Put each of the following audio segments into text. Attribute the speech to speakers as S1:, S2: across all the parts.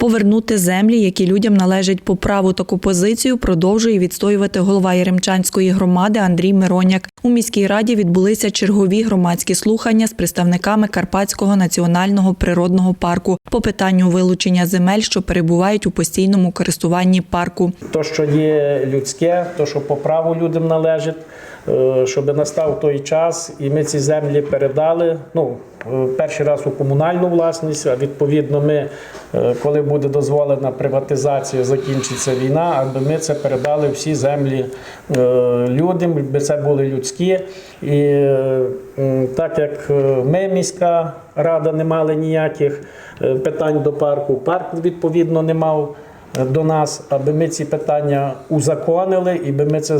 S1: Повернути землі, які людям належать по праву таку позицію, продовжує відстоювати голова Яремчанської громади Андрій Мироняк. У міській раді відбулися чергові громадські слухання з представниками Карпатського національного природного парку по питанню вилучення земель, що перебувають у постійному користуванні парку.
S2: То, що є людське, то, що по праву людям належить, е, щоб настав той час, і ми ці землі передали. Ну, е, перший раз у комунальну власність, а відповідно, ми, е, коли буде дозволена приватизація, закінчиться війна, аби ми це передали всі землі е, людям, аби це були людські. І е, так як е, ми, міська рада, не мали ніяких питань до парку, парк відповідно не мав до нас, аби ми ці питання узаконили і би ми це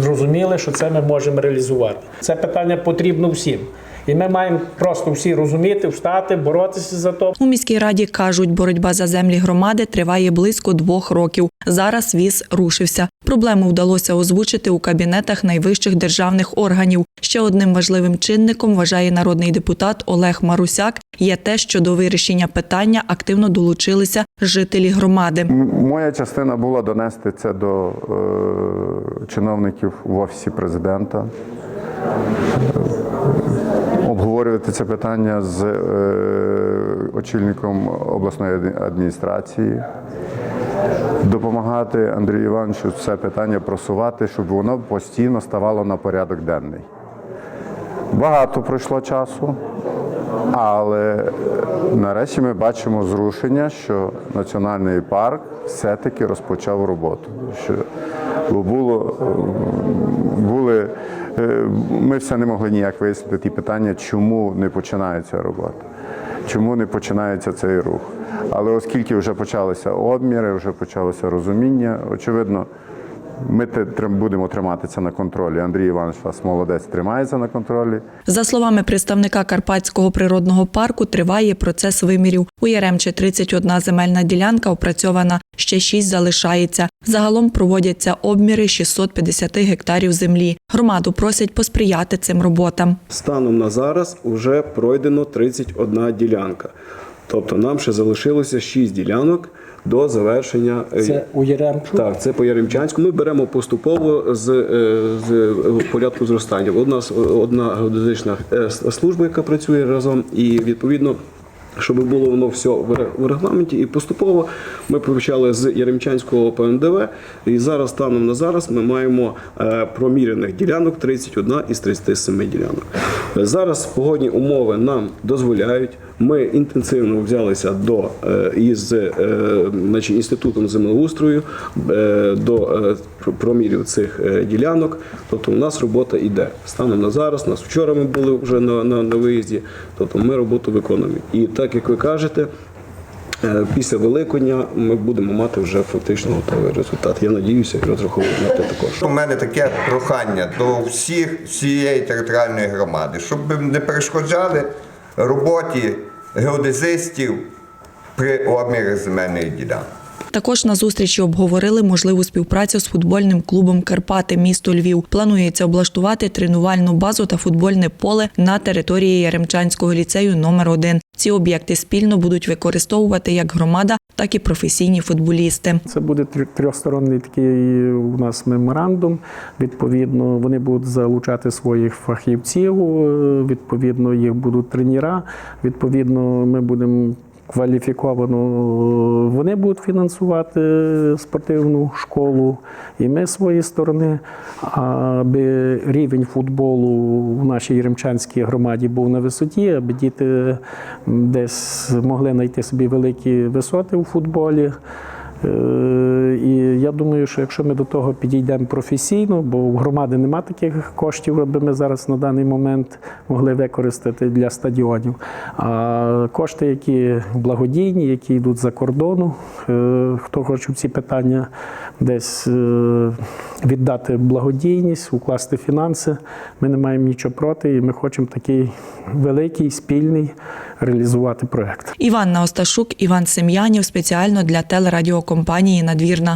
S2: зрозуміли, що це ми можемо реалізувати. Це питання потрібно всім. І ми маємо просто всі розуміти, встати, боротися за то.
S1: У міській раді кажуть, боротьба за землі громади триває близько двох років. Зараз віз рушився. Проблему вдалося озвучити у кабінетах найвищих державних органів. Ще одним важливим чинником вважає народний депутат Олег Марусяк. Є те, що до вирішення питання активно долучилися жителі громади.
S3: Моя частина була донести це до е, чиновників в офісі президента, обговорювати це питання з е, очільником обласної адміністрації, допомагати Андрію Івановичу це питання просувати, щоб воно постійно ставало на порядок денний. Багато пройшло часу, але нарешті ми бачимо зрушення, що національний парк все-таки розпочав роботу. Що бо було, були, е, ми все не могли ніяк вияснити ті питання, чому не починається робота, чому не починається цей рух. Але оскільки вже почалися обміри, вже почалося розуміння, очевидно, ми будемо тримати це на контролі. Андрій Іванович вас молодець тримається на контролі.
S1: За словами представника Карпатського природного парку, триває процес вимірів. У Яремче 31 земельна ділянка опрацьована, ще 6 залишається. Загалом проводяться обміри 650 гектарів землі. Громаду просять посприяти цим роботам.
S4: Станом на зараз вже пройдено 31 ділянка. Тобто нам ще залишилося 6 ділянок до завершення. е,
S2: Це у Яремчу.
S4: Так, це по Яремчанську. Ми беремо поступово з, е, з е, порядку зростання. У нас одна геодезична служба, яка працює разом, і відповідно. Щоб було воно все в регламенті, і поступово ми почали з Яремчанського ПНДВ, і зараз станом на зараз ми маємо промірених ділянок 31 із 37 ділянок. Зараз погодні умови нам дозволяють. Ми інтенсивно взялися до е, із е, значить, інститутом землеустрою е, до промірів цих ділянок. Тобто у нас робота йде станом на зараз. Нас вчора ми були вже на, на, на виїзді. Тобто ми роботу виконуємо. І так як ви кажете. Після Великодня ми будемо мати вже фактично готовий результат. Я надіюся і розраховую на те також.
S5: У мене таке прохання до всіх всієї територіальної громади, щоб не перешкоджали роботі геодезистів при обмірі земельної ділянки.
S1: Також на зустрічі обговорили можливу співпрацю з футбольним клубом Карпати місто Львів. Планується облаштувати тренувальну базу та футбольне поле на території Яремчанського ліцею номер 1 Ці об'єкти спільно будуть використовувати як громада, так і професійні футболісти.
S6: Це буде трьох- трьохсторонній такий у нас меморандум. Відповідно, вони будуть залучати своїх фахівців. е, Відповідно, їх будуть тренера. Відповідно, ми будемо. Кваліфіковано е, вони будуть фінансувати спортивну школу, і ми з своєї сторони, аби рівень футболу в нашій Єремчанській громаді був на висоті, аби діти десь могли знайти собі великі висоти у футболі. Е, І я думаю, що якщо ми до того підійдемо професійно, бо в громади нема таких коштів, аби ми зараз на даний момент могли використати для стадіонів. А кошти, які благодійні, які йдуть за кордону, е, хто хоче ці питання десь е, віддати благодійність, укласти фінанси, ми не маємо нічого проти, і ми хочемо такий великий спільний реалізувати проект.
S1: Іванна Осташук, Іван Сем'янів спеціально для телерадіокомпанії Надвірна.